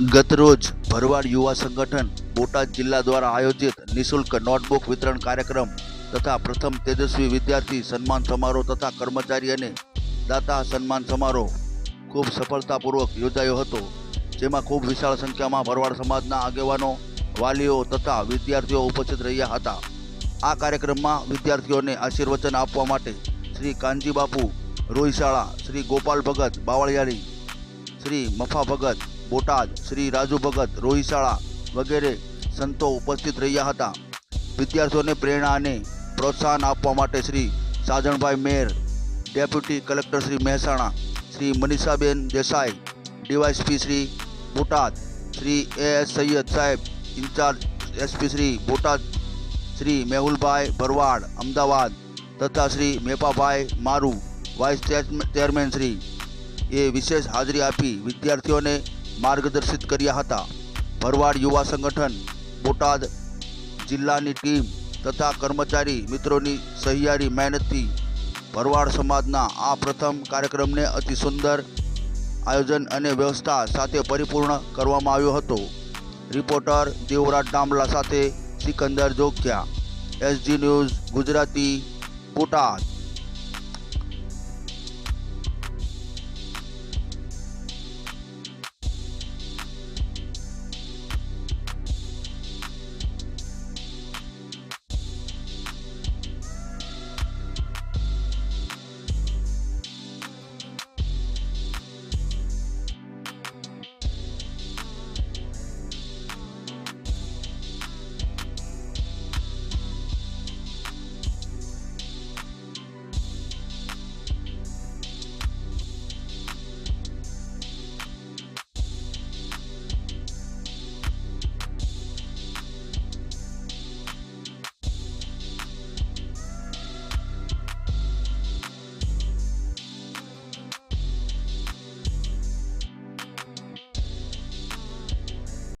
ગતરોજ ભરવાડ યુવા સંગઠન બોટાદ જિલ્લા દ્વારા આયોજિત નિશુલ્ક નોટબુક વિતરણ કાર્યક્રમ તથા પ્રથમ તેજસ્વી વિદ્યાર્થી સન્માન સમારોહ તથા કર્મચારી અને દાતા સન્માન સમારોહ ખૂબ સફળતાપૂર્વક યોજાયો હતો. જેમાં ખૂબ વિશાળ સંખ્યામાં ભરવાડ સમાજના આગેવાનો, વાલીઓ તથા વિદ્યાર્થીઓ ઉપસ્થિત રહ્યા હતા. આ કાર્યક્રમમાં વિદ્યાર્થીઓને આશીર્વચન આપવા માટે શ્રી કાનજી બાપુ રોહિશાળા શ્રી ગોપાલ ભગત બાવળિયાળી, શ્રી મફા ભગત બોટાદ, શ્રી રાજુ ભગત, રોહિશાળા વગેરે સંતો ઉપસ્થિત રહ્યા હતા. વિદ્યાર્થીઓને પ્રેરણા અને પ્રોત્સાહન આપવા માટે Shri Sajanbhai Mer, deputy collector Shri Mehsana, Shri Manishaben Desai, DySP Shri Botad, Shri A S Saiyed સાહેબ, in charge SP Shri Botad, Shri Mehulbhai Bharwad, Ahmedabad, તથા શ્રી મેપાભાઈ મારુ, વાઇસ ચેરમેન શ્રી એ વિશેષ હાજરી આપી વિદ્યાર્થીઓને માર્ગદર્શિત કર્યા હતા. ભરવાડ યુવા સંગઠન, બોટાદ જિલ્લાની ટીમ તથા કર્મચારી મિત્રોની સહિયારી મહેનતથી ભરવાડ સમાજના આ પ્રથમ કાર્યક્રમને અતિ સુંદર આયોજન અને વ્યવસ્થા સાથે પરિપૂર્ણ કરવામાં આવ્યો હતો. રિપોર્ટર દેવરાજ ડામલા સાથે સિકંદર જોગ્યા એસજી ન્યૂઝ ગુજરાતી, બોટાદ.